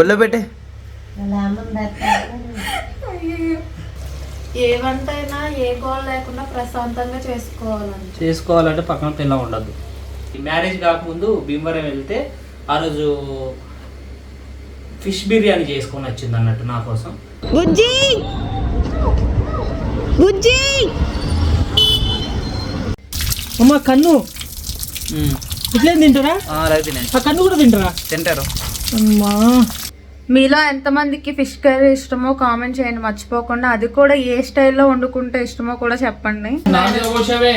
ఒళ్ళో పెట్టే. ఏ వంట అయినా ఏ గోల్ లేకుండా ప్రశాంతంగా చేసుకోవాలండి చేసుకోవాలంటే పక్కన పిల్ల ఉండద్దు. మ్యారేజ్ కాకముందు భీమవరం వెళ్తే ఆ రోజు ఫిష్ బిర్యానీ చేసుకొని వచ్చింది అన్నట్టు నా కోసం. బుజ్జి! బుజ్జి! అమ్మ కన్ను! ఇట్లేం తింటారా? ఆ కన్ను కూడా తింటారా? తింటారు. అమ్మా. మీలో ఎంతమందికి ఫిష్ కర్రీ ఇష్టమో కామెంట్ చేయండి మర్చిపోకుండా. అది కూడా ఏ స్టైల్లో వండుకుంటే ఇష్టమో కూడా చెప్పండి. నాకు పోసావే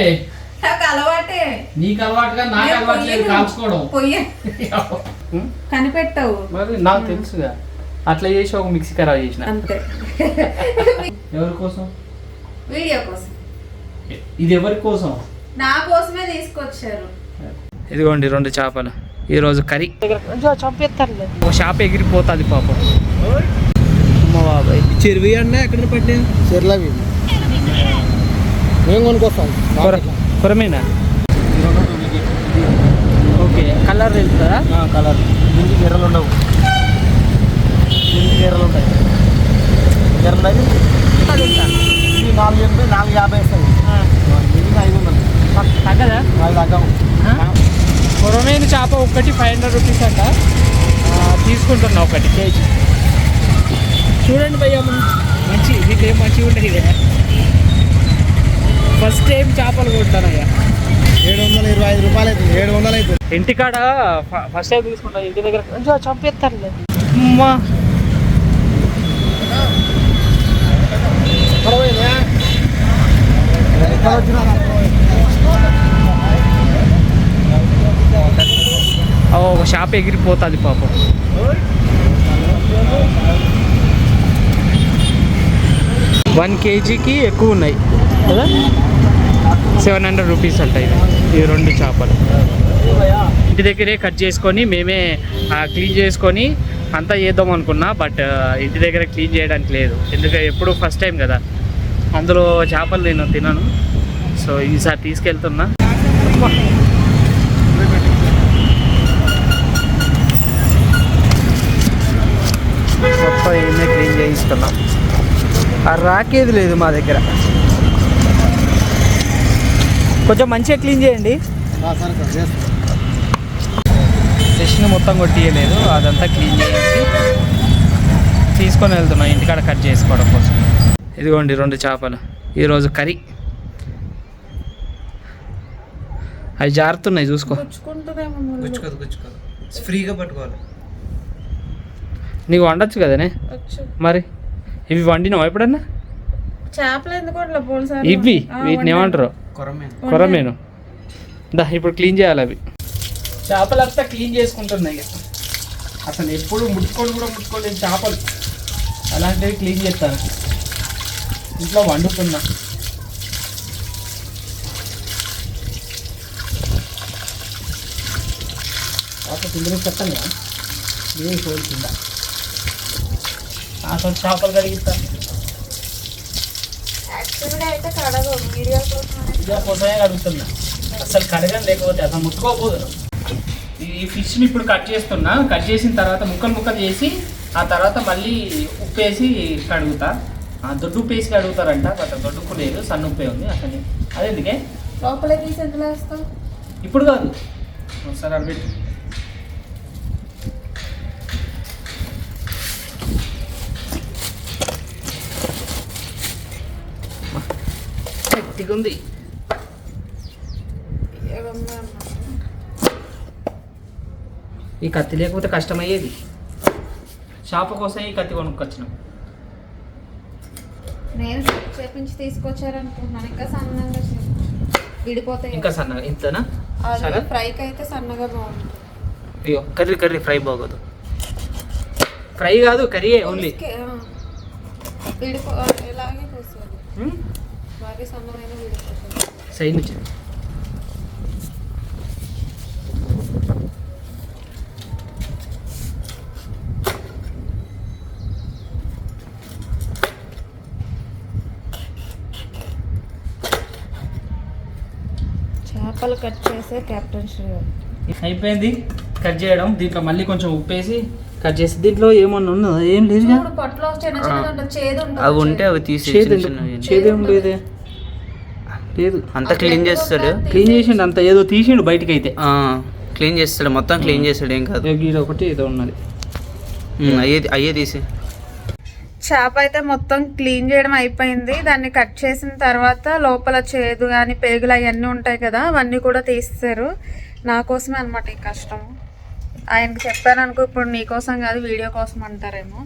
నాకు అలవాటే. నీకు అలవాటుగా నాకు అలవాటు లేదు కాల్చుకోవడం. పొయ్యి. ఉం? కనిపెట్టవు. మరి నాకు తెలుసుగా. అట్లా చేసి ఒక మిక్సీ ఖరాబ్ చేసిన. అంతే. ఎవరి కోసం? వీడియో కోసం. ఇది ఎవరి కోసం? నా కోసమే తీసుకొచ్చారు. ఇదిగోండి రెండు చేపలు. ఈ రోజు కర్రీ ఒక షాప్ ఎగిరిపోతుంది పాపం. బాబాయ్. చెరువు అన్న ఎక్కడ పట్టినా చెరువులవి మేము కొనుక్కొస్తాం కొర కొరమేనా? ఓకే కలర్ తెలుస్తుందా? కలర్. దీనికి ఎర్రలు ఉండవు. దీనికి ఎర్రలు ఉంటాయి. ఎర్రలు అవి? ఇది నాలుగు ఎనభై నాలుగు యాభై వస్తాయి. ఐదు వందలు. తగ్గదా? నాలుగు తగ్గవు. కొరమేను చేప ఒక్కటి ఫైవ్ హండ్రెడ్ రూపీస్ అంట. తీసుకుంటున్నా ఒకటి కేజీ. చూడండి భయ్య మంచి ఇది ఏం మంచిగా ఉంటుంది ఇదే. ఫస్ట్ టైం చేపలు కొంటానయ్యా ఏడు వందల ఇరవై ఐదు రూపాయలు అవుతుంది ఏడు వందలు అవుతుంది ఇంటికాడ ఫస్ట్ టైం తీసుకుంటా ఇంటి దగ్గర. కొంచెం చంపేస్తారులే అమ్మా. ఎక్కడ వచ్చినా ఓ, ఒక షాప్ ఎగిరిపోతుంది పాపం. వన్ కేజీకి ఎక్కువ ఉన్నాయి. కదా? సెవెన్ హండ్రెడ్ రూపీస్ అంట ఇది ఈ రెండు చేపలు. ఇంటి దగ్గరే కట్ చేసుకొని మేమే క్లీన్ చేసుకొని అంతా చేద్దాం అనుకున్నా బట్ ఇంటి దగ్గర క్లీన్ చేయడానికి లేదు. ఎందుకంటే ఎప్పుడు ఫస్ట్ టైం కదా. అందులో చేపలు నేను తినను. సో ఈసారి తీసుకెళ్తున్నా అబ్బా. మొత్తం ఏమే చేయిస్తున్నాం ఆ రాకేది లేదు మా దగ్గర. కొంచెం మంచిగా క్లీన్ చేయండి. సరే సార్ చేస్తాం. ఫిష్ని మొత్తం కొట్టియలేదు అదంతా క్లీన్ చేయించి తీసుకొని వెళ్తున్నాం ఇంటికాడ కట్ చేసుకోవడం కోసం. ఇదిగోండి రెండు చేపలు. ఈరోజు కర్రీ. అవి జారుతున్నాయి చూసుకో. గుచ్చుకోదు గుచ్చుకోదు. ఫ్రీగా పట్టుకోవాలి. నీకు వండొచ్చు కదనే. మరి? ఇవి వండినావు ఎప్పుడన్నా? చేపలు ఇవి వీటిని ఏమంటారు? కొరమే కొరమేను. దా ఇప్పుడు క్లీన్ చేయాలి అవి. చేపలంతా క్లీన్ చేసుకుంటున్నాయి. అసలు ఎప్పుడు ముట్టుకొని కూడా ముట్టుకోలేదు చేపలు. అలాంటివి క్లీన్ చేస్తాను. ఇంట్లో వండుతున్నా. చేప తిండి చెప్తాను ఏ హోల్ కింద అసలు చేపలు కడిగిస్తా. వీడియో కోసమే కడుగుతున్నా. అసలు కడగని లేకపోతే అసలు ముట్టుకోకపోదు. ఈ ఫిష్ని ఇప్పుడు కట్ చేస్తున్నా. కట్ చేసిన తర్వాత ముక్కలు ముక్కలు చేసి ఆ తర్వాత మళ్ళీ ఉప్పు వేసి కడుగుతా. ఆ దొడ్డు ఉప్పు వేసి కడుగుతారంట బట్ దొడ్డు ఉప్పు లేదు సన్న ఉప్పే ఉంది అసలు అదే ఎందుకే లోపల తీసి ఎందులో వేస్తావు ఇప్పుడు కాదు. ఒకసారి అడబెట్టు గట్టిగా ఉంది ఈ కత్తి లేకపోతే కష్టమయ్యేది. చేప కోసం ఈ కత్తి కొనుక్కొచ్చినాం. నేను చేపించి తీసుకొచ్చారనుకుంటున్నాను. ఇంకా సన్నగా. విడిపోతాయి. ఇంకా సన్నగా ఇంతనా? ఫ్రైకి అయితే సన్నగా బాగుంటుంది అయ్యో కర్రీ కర్రీ ఫ్రై బాగోదు. ఫ్రై కాదు కర్రీ ఓన్లీ. విడిపో ఇలాగే సైడ్ నుంచి చేపలు కట్ చేసే కెప్టెన్ శ్రీ అయిపోయింది. కట్ చేయడం. దీంట్లో మళ్ళీ కొంచెం ఉప్పేసి కట్ చేసి దీంట్లో ఏమన్నా ఉన్నదా? ఏం లేదు అవి ఉంటే అవి తీసి చేదు చేదేం లేదే. లేదు. అంతా క్లీన్ చేస్తాడు? క్లీన్ చేసిండు అంత ఏదో తీసిండు బయటికి అయితే ఆ, క్లీన్ చేస్తాడు. మొత్తం క్లీన్ చేస్తాడు ఏం కాదు. గీడ ఒకటి ఏదో ఉన్నది. అయ్యే అయ్యే తీసి. చేప అయితే మొత్తం క్లీన్ చేయడం అయిపోయింది. దాన్ని కట్ చేసిన తర్వాత లోపల చేదు కానీ పేగులు అవన్నీ ఉంటాయి కదా అవన్నీ కూడా తీస్తారు. నా కోసమే అనమాట ఈ కష్టం ఆయనకి చెప్పాను అనుకో ఇప్పుడు నీ కోసం కాదు వీడియో కోసం అంటారేమో.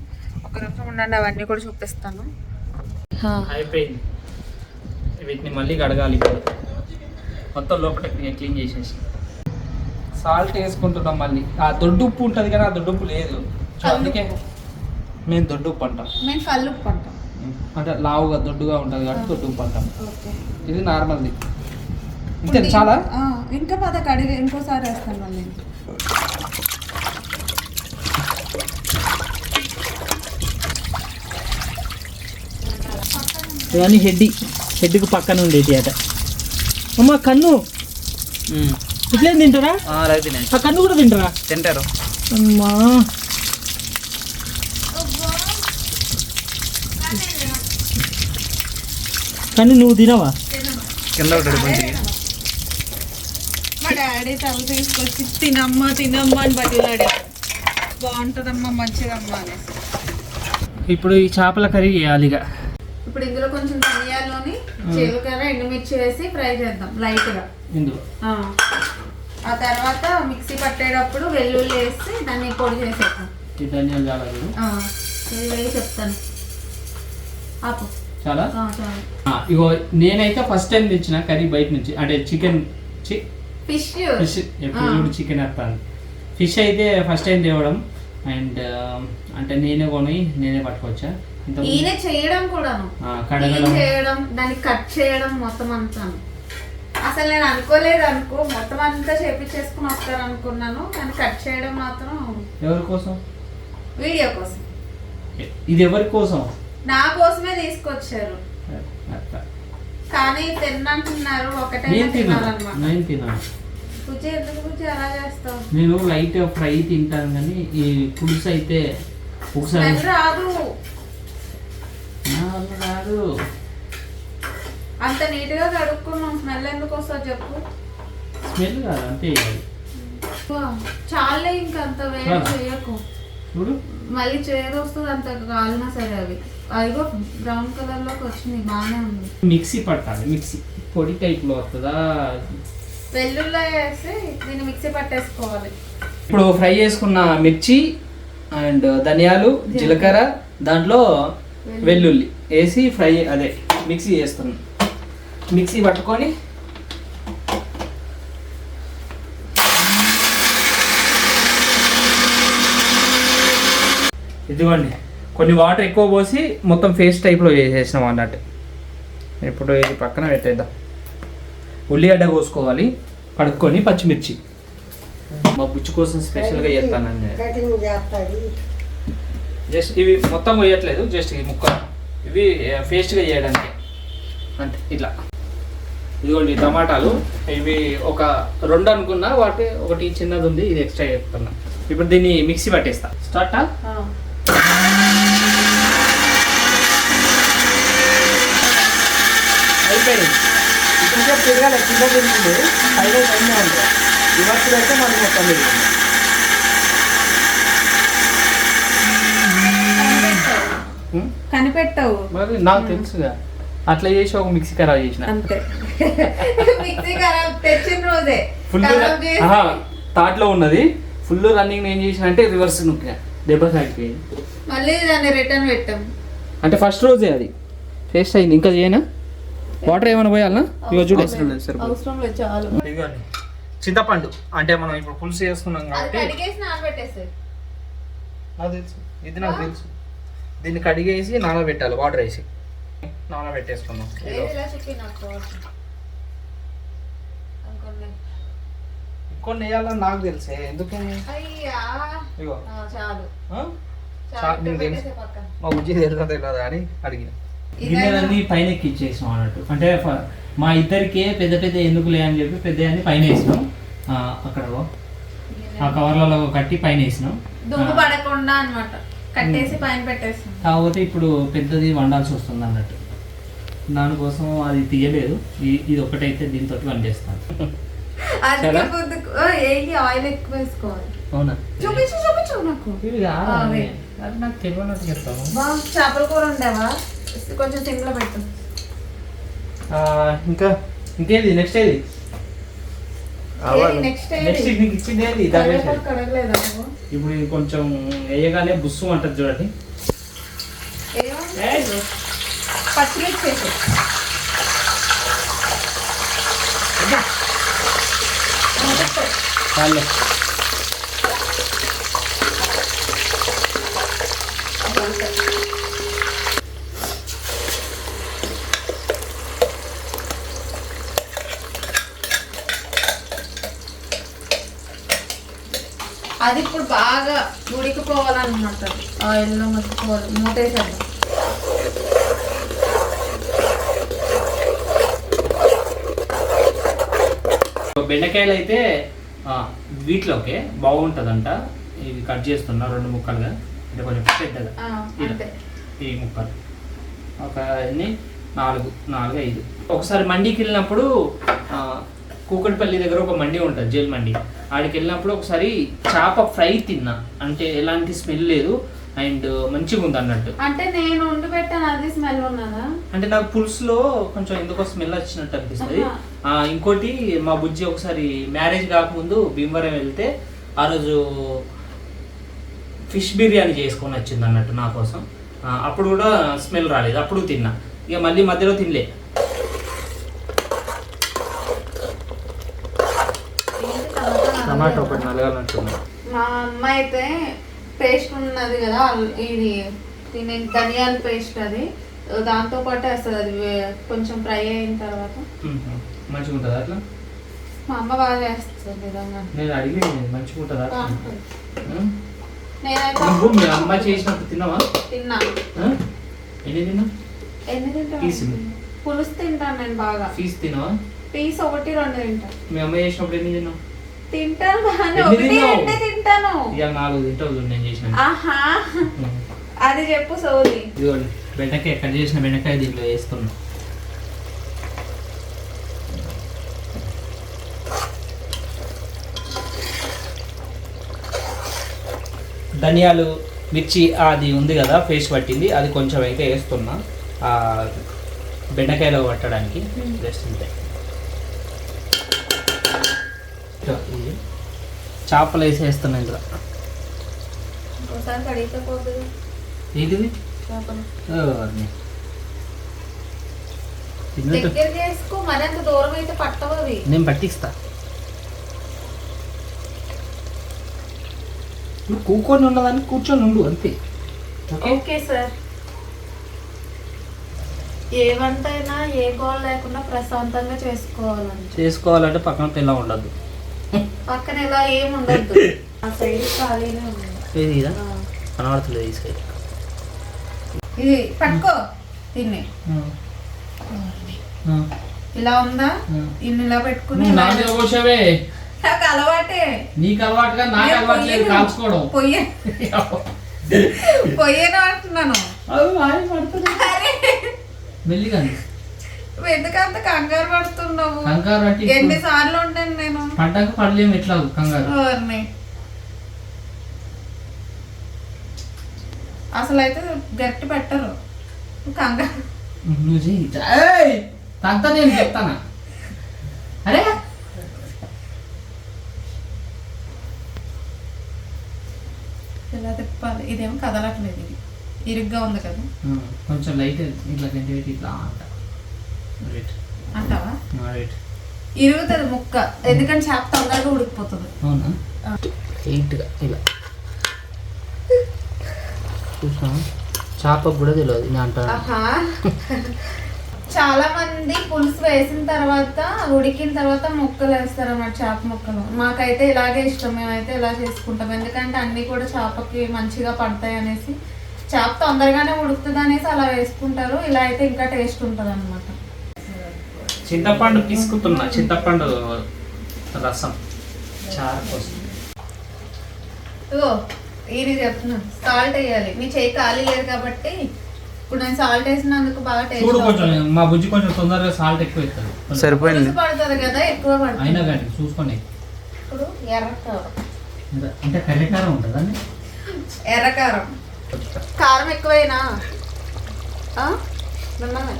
ఒక నిమిషం ఉండండి అవన్నీ కూడా చూపిస్తాను. అయిపోయింది. వీటిని మళ్ళీ కడగాలి మొత్తం లోపల క్లీన్ చేసేసి. సాల్ట్ వేసుకుంటున్నాం మళ్ళీ. ఆ దొడ్డు ఉప్పు ఉంటుంది కానీ ఆ దొడ్డు ఉప్పు లేదు. సో అందుకే మేము దొడ్డు ఉప్పు అంటాం. మేము కళ్ళు ఉప్పు అంటాం. అంటే లావుగా దొడ్డుగా ఉంటుంది కాబట్టి దొడ్డు ఉప్పు అంటాం. ఓకే. ఇది నార్మల్ది. ఇంతే చాలా? ఇంకా పద కడిగి ఇంకోసారి వేస్తాను మళ్ళీ. ఇవన్నీ హెడ్ హెడ్కి పక్కన ఉండేది అట అమ్మ కన్ను. ఇట్లేం తింటారా? ఆ, కన్ను కూడా తింటారా? తింటారు. అమ్మా. కన్ను నువ్వు తినవా? కింద ఒకటి మంచిగా మా డాడీ తల తీసుకొచ్చి తినమ్మా తినమ్మా అని బతిలాడాడు బాగుంటుందమ్మా మంచిదమ్మా అని. ఇప్పుడు ఈ చేపల కర్రీ చేయాలి ఇక. ఇప్పుడు ఇందులో కొంచెం ధనియాల్లోని జీలకర్ర ఎండుమిర్చి వేసి ఫ్రై చేద్దాం లైట్గా. ఇందులో. ఆ. తర్వాత మిక్సీ పట్టేటప్పుడు వెల్లుల్లి వేసి దాన్ని పొడి చేసేద్దాం. ధనియాలు చెప్తాను. ఆపు. చాలా? ఇగో నేనైతే ఫస్ట్ టైం తెచ్చిన కర్రీ బయట నుంచి. అంటే చికెన్ ఫిష్. ఫిష్ ఎప్పుడు చికెన్ వస్తాను ఫిష్ అయితే ఫస్ట్ టైం తేవడం. అండ్ అంటే నేనే కొని నేనే పట్టుకొచ్చా. ఇంత ఈయన చేయడం కూడాను. కడగడం. క్లీన్ చేయడం దాన్ని కట్ చేయడం మొత్తం అంతా అసలు నేను అనుకోలేదు అనుకో మొత్తం అంతా చేపించేసుకుని వస్తారు అనుకున్నాను కానీ కట్ చేయడం మాత్రం ఎవరి కోసం? వీడియో కోసం. ఇది ఎవరి కోసం? నా కోసమే తీసుకొచ్చారు. కానీ తిన్నంటున్నారు ఒకటే తినాలన్నమాట నేను తిన్నాను నేను లైట్ ఫ్రై తింటాను కానీ ఈ పులుసు అయితే ఒకసారి రాదు. రాదు. అంత నీట్గా కడుక్కున్నాం. స్మెల్ ఎందుకు వస్తుంది చెప్పు. స్మెల్ కాదు అంతే చాలే ఇంకా అంత వేడి. చేయకు. మళ్ళీ చేదు వస్తుంది అంత కాలినా సరే అవి అదిగో బ్రౌన్ కలర్లోకి వచ్చింది బాగానే ఉంది. మిక్సీ పట్టాలి మిక్సీ. పొడి టైప్లో వస్తుందా? వెల్లుల్లి వేసి దీన్ని మిక్సీ పట్టేసుకోవాలి. ఇప్పుడు ఫ్రై చేసుకున్న మిర్చి అండ్ ధనియాలు జీలకర్ర దాంట్లో వెల్లుల్లి. వేసి ఫ్రై అదే మిక్సీ చేస్తున్నాం. మిక్సీ పట్టుకొని ఇదిగోండి కొన్ని వాటర్ ఎక్కువ పోసి మొత్తం ఫేస్ టైప్లో చేసేసినాం అన్నట్టు. ఇప్పుడు ఇది పక్కన పెట్టేద్దాం. ఉల్లిగడ్డ కోసుకోవాలి కడుక్కొని పచ్చిమిర్చి. మా బుచ్చి కోసం స్పెషల్గా చేస్తానండి జస్ట్ ఇవి మొత్తం కొయ్యట్లేదు జస్ట్ ఈ ముక్క. ఇవి పేస్ట్గా చేయడానికి. అంతే ఇట్లా. ఇదిగోండి టమాటాలు. ఇవి ఒక రెండు అనుకున్నా వాటి ఒకటి చిన్నది ఉంది ఇది ఎక్స్ట్రా చెప్తున్నా ఇప్పుడు దీన్ని మిక్సీ పట్టేస్తా. స్టార్టా అయిపోయింది. తిరగాలి కింద తిరుగుతుంది హైలైట్ అయిందే ఉంది. రివర్స్ అయితే మళ్ళీ మొత్తం తిరుగుతుంది ఉం? కనిపెట్టావు. మరి నాకు తెలుసుగా. అట్లా చేసి ఒక మిక్సీ ఖరాబ్ చేసిన. అంతే. మిక్సీ ఖరాబ్ తెచ్చిన రోజే. ఫుల్ థాట్లో ఉన్నది. ఫుల్ రన్నింగ్ నేను చేసిన అంటే రివర్స్ నొక్కా దెబ్బ సాగిపోయింది. మళ్ళీ దాన్ని రిటర్న్ పెట్టాం. అంటే ఫస్ట్ రోజే అది. ఫేస్ట్ అయింది. ఇంకా చేయనా? వాటర్ ఏమైనా పోయాలనా? ఇగో చూడు. అవసరం లేదు సరిపోతుంది అవసరం లేదు చాలు. ఇదిగోండి. చింతపండు. అంటే మనం ఇప్పుడు పులుసు చేసుకున్నాం కాబట్టి కడిగేసి నానబెట్టేసి నాకు తెలుసు. ఇది నాకు తెలుసు. దీన్ని కడిగేసి నానబెట్టాలి వాటర్ వేసి. నానబెట్టేసుకున్నాం కొన్ని వేయాలని నాకు తెలుసే. ఎందుకని? అయ్యా. ఇగో నీకు తెలుసు. మా ఉజ్జి తెలుసా తెలియదా అని అడిగిన. గిన్నెలన్నీ పైన ఎక్కిచ్చేసాం అన్నట్టు. అంటే మా ఇద్దరికే పెద్ద పెద్ద ఎందుకులే అని చెప్పి పెద్ద అన్ని పైన వేసినాం అక్కడ ఆ కవర్లలో కట్టి పైన వేసినాం దుమ్ము పడకుండా అన్నమాట. కట్టేసి పైన పెట్టేస్తాం కాకపోతే ఇప్పుడు పెద్దది వండాల్సి వస్తుంది అన్నట్టు. దానికోసం అది తీయలేదు. ఇది ఒకటైతే దీంతో పనిచేస్తాను ఏంటి ఆయిల్ ఎక్కువ వేసుకోవాలి. అవునా? చూపించు చూపించు నాకు. నాకు తెలియనట్టు చెప్తాను బా చేపల కూర ఉండేవా కొంచెం సిమ్లో పెట్టు ఆ, ఇంకా ఇంకేది నెక్స్ట్ ఏది? నెక్స్ట్ నెక్స్ట్ నీకు ఇచ్చింది ఏది? ఇప్పుడు ఇది కొంచెం వేయగానే బుస్సు అంటది చూడండి. పచ్చిమిర్చి వేసు చాలే. అది ఇప్పుడు బాగా ఉడికిపోవాలన్నమాట. ఆయిల్లో మర్చిపోవాలి మూతేసాడు బెండకాయలు అయితే వీటిలోకే బాగుంటుందంట. ఇది కట్ చేస్తున్నా రెండు ముక్కలుగా. అంటే కొంచెం పెద్దగా. ఈ ముక్కలు. ఒక ఎన్ని? నాలుగు. నాలుగు ఐదు. ఒకసారి మండికి వెళ్ళినప్పుడు కూకట్పల్లి దగ్గర ఒక మండి ఉంటుంది జైల్ మండి. ఆడికి వెళ్ళినప్పుడు ఒకసారి చేప ఫ్రై తిన్నా. అంటే ఎలాంటి స్మెల్ లేదు. అండ్ మంచిగా ఉంది అన్నట్టు. అంటే నేను ఉండి పెట్టాను అది స్మెల్ ఉన్నదా? అంటే నాకు పులుసులో కొంచెం ఎందుకో స్మెల్ వచ్చినట్టు అనిపిస్తుంది. ఇంకోటి మా బుజ్జి ఒకసారి మ్యారేజ్ కాకముందు భీమవరం వెళ్తే ఆ రోజు ఫిష్ బిర్యానీ చేసుకొని వచ్చింది అన్నట్టు నా కోసం. అప్పుడు కూడా స్మెల్ రాలేదు. అప్పుడు తిన్నా. ఇక మళ్ళీ మధ్యలో తినలే ఏంటి టమాటా? ఒకటి నలగాలంటున్నా మా అమ్మ అయితే పేస్ట్ ఉన్నది కదా ఇది దీని ధనియాల పేస్ట్ అది. దాంతో పాటు వేస్తుంది అది కొంచెం ఫ్రై అయిన తర్వాత. మంచిగా ఉంటుందా అట్లా? మా అమ్మ బాగా విధంగా నేను అడిగి మంచిగా ఉంటుందా? నువ్వు మీ అమ్మ చేసినప్పుడు తిన్నావా? తిన్నా? ఎన్ని తిన్నా? ఎన్ని తింటాను పీసు. పులుసు తింటాను నేను బాగా. ఫీజు తిన్నావా? పీస్ ఒకటి రెండు తింటాను మీ అమ్మ చేసినప్పుడు ఎన్ని తిన్నావు? తింటాను కానీ ఎన్ని ఒకటి తిన్నావు? రెండే తింటాను. ఇక నాలుగు తింటావు నేను చేసిన. ఆహా. అది చెప్పు సోది. ఇదిగోండి బెండకాయ కట్ చేసిన బెండకాయ దీంట్లో వేస్తున్నా. ధనియాలు మిర్చి అది ఉంది కదా ఫేస్ పట్టింది అది కొంచెం అయితే వేస్తున్నా. ఆ బెండకాయలో పట్టడానికి జస్ట్ ఇంతే ఇదిగో ఇది. చేపలు వేసి వేస్తున్నా ఇందులో ఒకసారి కడిగితే పోతుంది ఏంటిది చేపలు ఓ, అది. ఇందులో దగ్గరికి వేసుకో మరి అంత దూరం అయితే పట్టవు అవి. నేను పట్టిస్తా. నువ్వు కూకొని ఉన్నదాన్ని కూర్చొని ఉండు అంతే. ఓకే? సార్. ఏ ఏ గోల్ లేకుండా ప్రశాంతంగా చేసుకోవాలండి. చేసుకోవాలంటే పక్కన పిల్ల ఉండద్దు. పక్కన ఇలా ఏం ఉండద్దు. ఆ సైడ్ ఖాళీనే ఉంది. ఇదా. కనబడుతుంది ఈ సైడ్ ఇది పట్టుకో దీన్ని. ఇలా ఉందా? ఇన్ని ఇలా పెట్టుకుని కోసవే నాకు అలవాటే. నీకు అలవాటుగా నాకు అలవాటు లేదు. కాల్చుకోవడం. పొయ్యి పొయ్యేను అంటున్నాను. మెల్లిగా ఎందుకంత కంగారు పడుతున్నావు? కంగారు ఎన్ని సార్లు ఉంటాను పడ్డాక పడలేము ఎట్లా కంగారు. అసలు అయితే గట్టి పెట్టరు. కంగారు. నువ్వు చెయ్యి! తంతా నేను చెప్తానా? అరే! ఇలా తిప్పాలి? ఇదేమో కదలట్లేదు ఇది. ఇరుగ్గా ఉంది కదా. కొంచెం లైట్ ఇట్లా గంటి పెట్టి ఇట్లా అంట. రైట్ అంటావా? రైట్ ఇరుగుతుంది ముక్క. ఎందుకంటే చేప తొందరగా ఉడికిపోతుంది. అవునా? ఇలా. చూసా చేపకు కూడా తెలియదు నేను అంటాను? చాలా మంది పులుసు వేసిన తర్వాత ఉడికిన తర్వాత ముక్కలు వేస్తారు అన్నమాట చేప ముక్కలు. మాకైతే ఇలాగే ఇష్టం మేమైతే ఇలా చేసుకుంటాం. ఎందుకంటే అన్నీ కూడా చేపకి మంచిగా పడతాయి అనేసి. చేప తొందరగానే ఉడుకుతుంది అనేసి అలా వేసుకుంటారు. ఇలా అయితే ఇంకా టేస్ట్ ఉంటుంది అనమాట చింతపండు తీసుకుతున్నా చింతపండు రసం. చారు కోసం. ఇగో ఇది చెప్తున్నా. సాల్ట్ వేయాలి. నీ చేయి ఖాళీ లేదు కాబట్టి ఇప్పుడు నేను సాల్ట్ వేసినందుకు బాగా చూడు టేస్ట్ కొంచెం మా బుజ్జి కొంచెం తొందరగా సాల్ట్ ఎక్కువ ఇస్తుంది సరిపోయింది. పడుతుంది కదా ఎక్కువ పడుతుంది. అయినా కానీ చూసుకోండి. ఇప్పుడు ఎర్రకారం. అంటే కర్రీకారం ఉంటుందండి ఎర్రకారం. కారం ఎక్కువైనా? ఆ? నిన్ననే.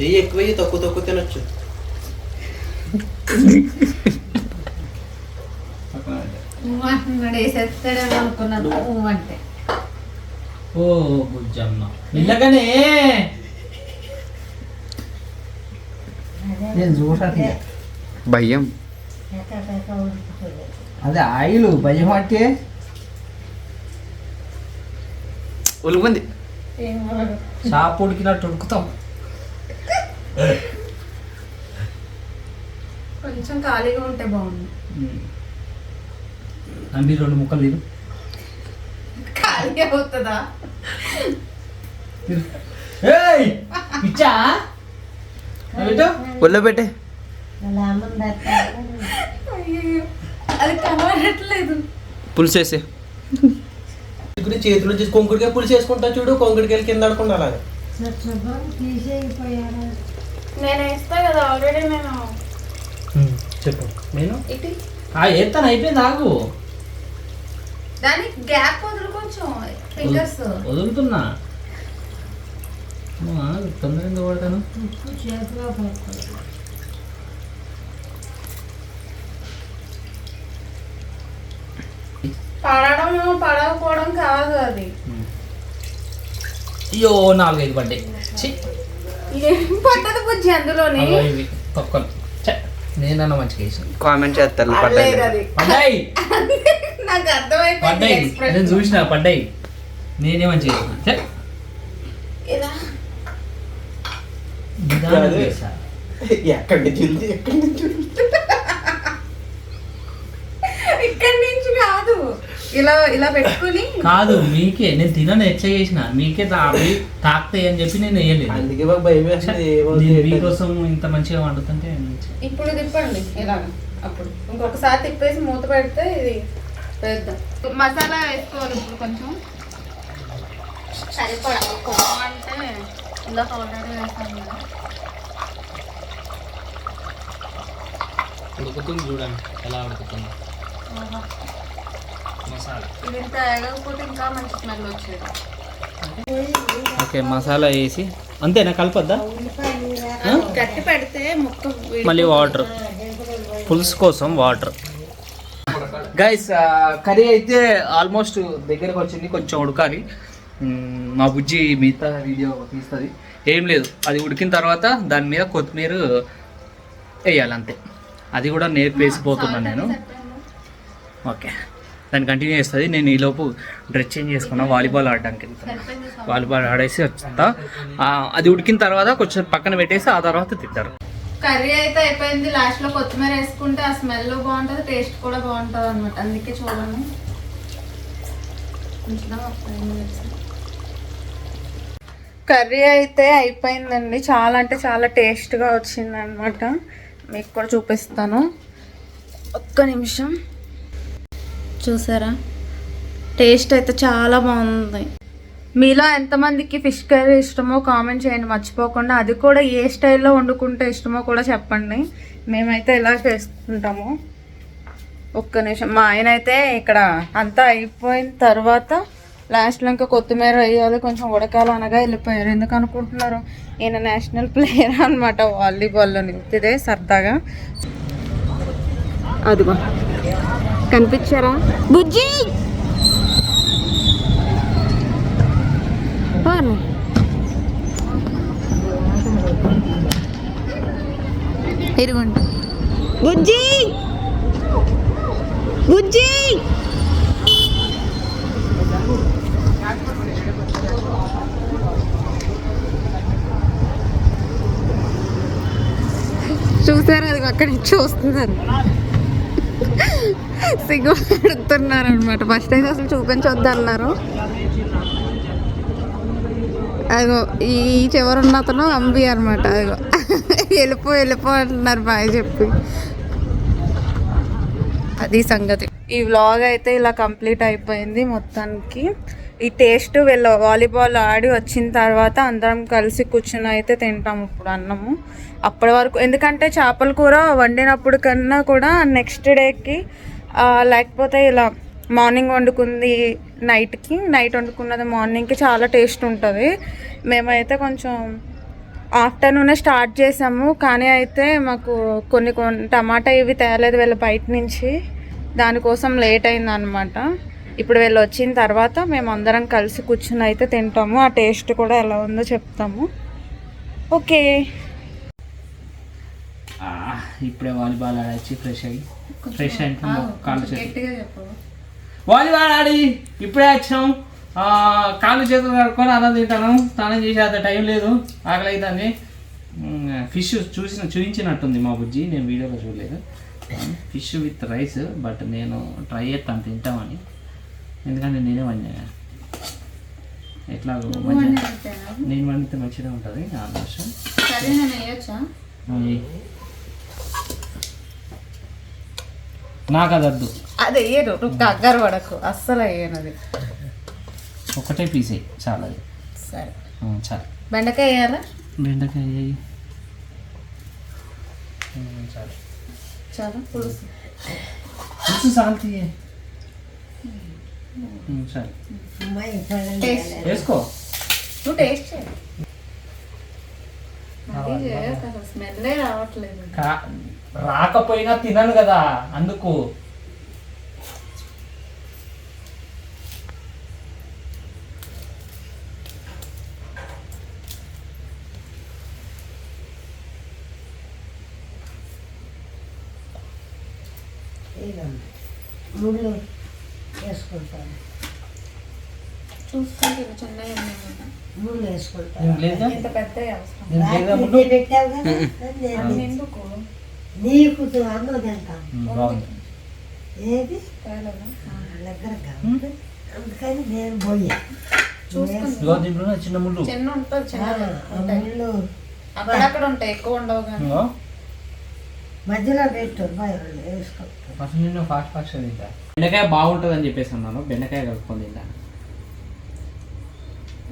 ఏ ఎక్కువ తక్కువ తక్కువ తినొచ్చు. వేసేస్తాడేమో అనుకున్నాను అంటే ఓ బుజ్జమ్మ. మెల్లగానే నేను భయం. అదే ఆయిల్ భయం అంటే? ఉలుగుంది. షాప్ ఉడికినట్టు ఉడుకుతాం. కొంచెం ఖాళీగా ఉంటే బాగుంది అంబి రెండు ముక్కలు తిను. ఖాళీ అవుతుందా ఒళ్ళో పెట్టే. అది కనబడట్లేదు. పులుసు వేసే. ఇప్పుడు చేతిలో చేసి కొంకుడికాయ పులుసు వేసుకుంటా చూడు కొంకుడికాయలు కింద ఆడకుండా అలాగా. నేను వేస్తా కదా ఆల్రెడీ నేను చెప్పు. నేను? ఏత్తాను అయిపోయింది ఆగు. దానికి గ్యాప్ వదులు కొంచెం ఫింగర్స్. వదులుతున్నా. తొందరగా ఎందుకు పడతాను పడడం పడకపోవడం కాదు అది. అయ్యో నాలుగైదు పడ్డాయి. పట్టదు బుజ్జి అందులోని? ఛే, నేనన్నా మంచిగా వేసాను కామెంట్ చేస్తారు పడ్డాయి. పడ్డాయి. నాకు అర్థమైపోయింది పడ్డాయి. నేను. చూసిన పడ్డాయి. నేనే మంచిగా వేసిన. ఎక్కడి నుంచి ఎక్కడి నుంచి ఉంది? ఇక్కడి నుంచి కాదు ఇలా ఇలా పెట్టుకుని కాదు మీకే. నేను తినను ఎట్లా చేసిన. మీకే తా- అవి తాకుతాయి అని చెప్పి నేను వేయలేదు. అందుకే మాకు భయం వేస్తుంది. మీకోసం ఇంత మంచిగా వండుతుంటే. ఇప్పుడు తిప్పండి ఇలాగ. అప్పుడు. ఇంకొకసారి తిప్పేసి మూత పెడితే ఇది వేద్దాం మసాలా వేసుకోవాలి ఇప్పుడు కొంచెం. సరిపడా కొంచెం అంటే ఇందాక ఆల్రెడీ వేసాను ఉడుకుతుంది చూడండి ఎలా ఉడుకుతుంది. మసాలా. ఇది ఇంత వేగకపోతే ఇంకా మంచి స్మెల్ వచ్చేది. ఓకే మసాలా వేసి. అంతేనా కలపద్దా? గట్టి పెడితే ముక్క మళ్ళీ వాటర్. పులుసు కోసం వాటర్. గైస్ కర్రీ అయితే ఆల్మోస్ట్ దగ్గరకు వచ్చింది కొంచెం ఉడకాలి. మా బుజ్జి మిగతా వీడియో తీస్తుంది. ఏం లేదు అది ఉడికిన తర్వాత దాని మీద కొత్తిమీర వేయాలి అంతే అది కూడా నేర్పేసిపోతున్నాను నేను. ఓకే. దాన్ని కంటిన్యూ చేస్తుంది. నేను ఈలోపు డ్రెస్ చేంజ్ చేసుకున్నా వాలీబాల్ ఆడడానికి వెళ్తాను వాలీబాల్ ఆడేసి వచ్చా అది ఉడికిన తర్వాత కొంచెం పక్కన పెట్టేసి ఆ తర్వాత తింటారు. కర్రీ అయితే అయిపోయింది. లాస్ట్లో కొత్తిమీర వేసుకుంటే ఆ స్మెల్ బాగుంటుంది టేస్ట్ కూడా బాగుంటుంది అనమాట అందుకే చూడండి కర్రీ అయితే అయిపోయిందండి. చాలా అంటే చాలా టేస్ట్గా వచ్చిందనమాట మీకు కూడా చూపిస్తాను. ఒక్క నిమిషం. చూసారా? టేస్ట్ అయితే చాలా బాగుంది. మీలో ఎంతమందికి ఫిష్ కర్రీ ఇష్టమో కామెంట్ చేయండి మర్చిపోకుండా. అది కూడా ఏ స్టైల్లో వండుకుంటే ఇష్టమో కూడా చెప్పండి. మేమైతే ఇలా చేసుకుంటాము. ఒక్క నిమిషం. మా ఆయన అయితే ఇక్కడ అంతా అయిపోయిన తర్వాత లాస్ట్లో ఇంకా కొత్తిమీర వేయాలి కొంచెం ఉడకాలి అనగా వెళ్ళిపోయారు. ఎందుకు అనుకుంటున్నారు? ఈయన నేషనల్ ప్లేయర్ అనమాట వాలీబాల్లో నిలిపితే సరదాగా. అదిగో. కనిపించారా? బుజ్జి! ఇరుగుండి. బుజ్జి! బుజ్జి! చూసారు అది అక్కడి నుంచి చూస్తున్నారు. సిగ్గుపడుతున్నారు అనమాట ఫస్ట్ అయితే అసలు చూపించొద్దన్నారు. అదిగో ఈ చివరున్న అతను అంబి అనమాట అదిగో వెళ్ళిపో వెళ్ళిపో అంటున్నారు బాయ్ చెప్పి. అది సంగతి. ఈ వ్లాగ్ అయితే ఇలా కంప్లీట్ అయిపోయింది మొత్తానికి. ఈ టేస్ట్ వీళ్ళు వాలీబాల్ ఆడి వచ్చిన తర్వాత అందరం కలిసి కూర్చుని అయితే తింటాం ఇప్పుడు అన్నము. అప్పటి వరకు ఎందుకంటే చేపల కూర వండినప్పుడు కన్నా కూడా నెక్స్ట్ డేకి లేకపోతే ఇలా మార్నింగ్ వండుకుంది నైట్కి నైట్ వండుకున్నది మార్నింగ్కి చాలా టేస్ట్ ఉంటుంది. మేమైతే కొంచెం ఆఫ్టర్నూనే స్టార్ట్ చేసాము కానీ అయితే మాకు కొన్ని కొన్ని టమాటా ఇవి తేలేదు వీళ్ళ బయట నుంచి. దానికోసం లేట్ అయింది అనమాట ఇప్పుడు వీళ్ళు వచ్చిన తర్వాత మేము అందరం కలిసి కూర్చుని అయితే తింటాము. ఆ టేస్ట్ కూడా ఎలా ఉందో చెప్తాము. ఓకే. ఇప్పుడే వాలీబాల్ ఆడొచ్చి ఫ్రెష్ అయ్యి. ఫ్రెష్ అంటే కాళ్ళు చేతులు వాలీబాల్ ఆడి ఇప్పుడే వచ్చినాం ఆ, కాళ్ళు చేతులు కడుక్కొని అన్నం తింటాను. స్నానం చేసే అంత టైం లేదు. ఆకలి అవుతుంది ఫిష్ చూసిన చూపించినట్టుంది మా బుజ్జి. నేను వీడియోలో చూడలేదు. ఫిష్ విత్ రైస్ బట్ నేను ట్రై చేస్తాను తింటామని. ఎందుకంటే నేనే వండా ఎట్లా నేను వండితే మంచిగా ఉంటుంది. ఆల్మోస్ట్ సరే నేను వేయచ్చా నాకు అది వద్దు అది వేయరు నువ్వు దగ్గర పడకు అస్సలు వేయను అది ఒకటే పీసే చాలా అది సరే చాలు. బెండకాయ వేయాలా? బెండకాయ వేయి. చాలు. చాలా పులుసు. పులుసు సాల్తీ సరే టేస్ట్ వేసుకో. నువ్వు టేస్ట్ చేయి. అది చేయకు అసలు స్మెల్లే రావట్లేదు. రాకపోయినా తినను కదా అందుకు. ముళ్ళు వేసుకుంటాను. చూసుకుంటే ఉన్నాయి. ముళ్ళు వేసుకుంటాను. ఇంత పెద్ద అవసరం. పెట్టావు కదా? నేను అది ఎందుకు? నీకు అన్నం తింటాను బాగుంది. ఏది? అందుకని నేను పోయా. చూసుకుంది. ఇదిగో దీంట్లో ఉన్న చిన్న ముళ్ళు. చిన్న ఉంటుంది చిన్న ఉంటాయి. ముళ్ళు. అక్కడక్కడ ఉంటాయి ఎక్కువ ఉండవు కానీ. మధ్యలో పెట్టు వేసుకుంటాను ఫస్ట్ నేను ఫాస్ట్ ఫాస్ట్ తింటా. బెండకాయ బాగుంటుంది అని చెప్పేసి అన్నాను. బెండకాయ కలుపుకొని తింటా.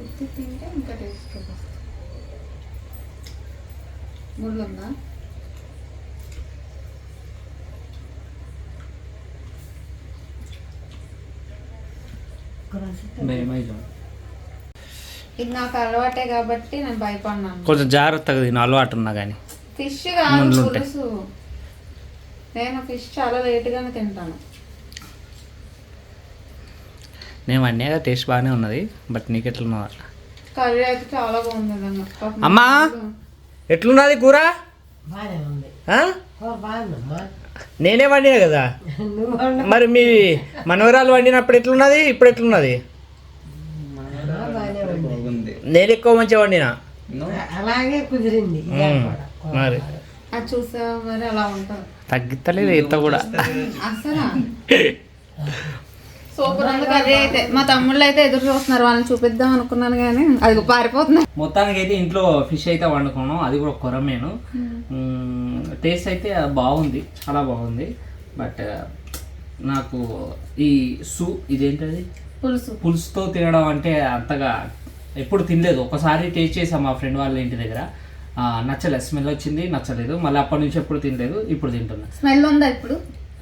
ఉత్తి తింటే ఇంకా టేస్ట్ వస్తుంది ముళ్ళు ఉందా భయమైదు ఇది నాకు అలవాటే కాబట్టి నేను భయపడినాను కొంచెం జాగ్రత్తగా తిన అలవాటు ఉన్నా కానీ. ఫిష్ కాదు ఉంటాయి. పులుసు. నేను ఫిష్ చాలా లేట్గానే తింటాను. నేను అన్నీ టేస్ట్ బాగానే ఉన్నది బట్ నీకు ఎట్లున్నది అట్లా. కర్రీ అయితే చాలా బాగుంది అమ్మా! ఎట్లున్నది కూర? బాగానే ఉంది. నేనే వండినా కదా. మరి మీ మనవరాలు వండినప్పుడు ఎట్లున్నది? ఇప్పుడు ఎట్లున్నది? నేను ఎక్కువ మంచిగా వండినా? అలాగే కుదిరింది. మరి? అది తగ్గితలేదు ఇంత కూడా. అసలు సూపర్ కర్రీ అయితే మా తమ్ముళ్ళు అయితే ఎదురు చూస్తున్నారు. వాళ్ళని చూపిద్దాం అనుకున్నాను కానీ అది పారిపోతున్నాయి. మొత్తానికి అయితే ఇంట్లో ఫిష్ అయితే వండుకున్నాం. అది కూడా కొరమేను. టేస్ట్ అయితే బాగుంది చాలా బాగుంది. బట్ నాకు ఈ సు ఇదేంటది? పులుసు. పులుసుతో తినడం అంటే అంతగా ఎప్పుడు తినలేదు. ఒకసారి టేస్ట్ చేసాం మా ఫ్రెండ్ వాళ్ళ ఇంటి దగ్గర. నచ్చలేదు స్మెల్ వచ్చింది నచ్చలేదు. మళ్ళీ అప్పటి నుంచి ఎప్పుడు తినలేదు ఇప్పుడు తింటున్నా. స్మెల్ ఉందా ఇప్పుడు?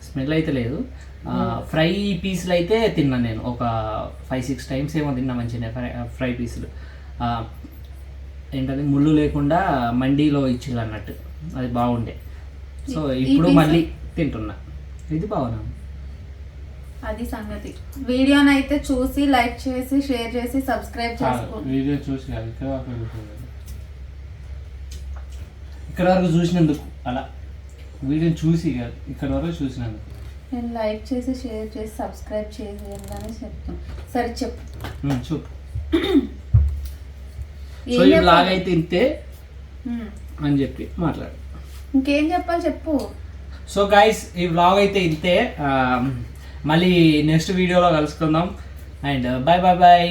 స్మెల్ అయితే లేదు. ఫ్రై పీసులు అయితే తిన్నా నేను. ఒక ఫైవ్ సిక్స్ టైమ్స్ ఏమో తిన్నా మంచిగా ఫ్రై ఫ్రై పీసులు. ఏంటది? ముళ్ళు లేకుండా మండీలో ఇచ్చిళ్ళు అన్నట్టు. అది బాగుండే. సో ఇప్పుడు మళ్ళీ తింటున్నా. ఇది బాగున్నా. అది సంగతి. వీడియోని అయితే చూసి లైక్ చేసి షేర్ చేసి సబ్స్క్రైబ్ చేసుకోండి వీడియో చూసి ఇక్కడ వరకు చూసినందుకు అలా. వీడియో చూసి ఇక్కడ వరకు చూసినందుకు. నేను లైక్ చేసి షేర్ చేసి సబ్స్క్రైబ్ చేసేయండి అని చెప్తాను సరే చెప్పు. ఉమ్, చూపు ఏం సో ఈ? బ్లాగ్ అయితే ఇంతే. అని చెప్పి మాట్లాడు. ఇంకేం చెప్పాలి చెప్పు. సో గైస్ ఈ వ్లాగ్ అయితే ఇంతే. మళ్ళీ నెక్స్ట్ వీడియోలో కలుసుకుందాం. And bye bye bye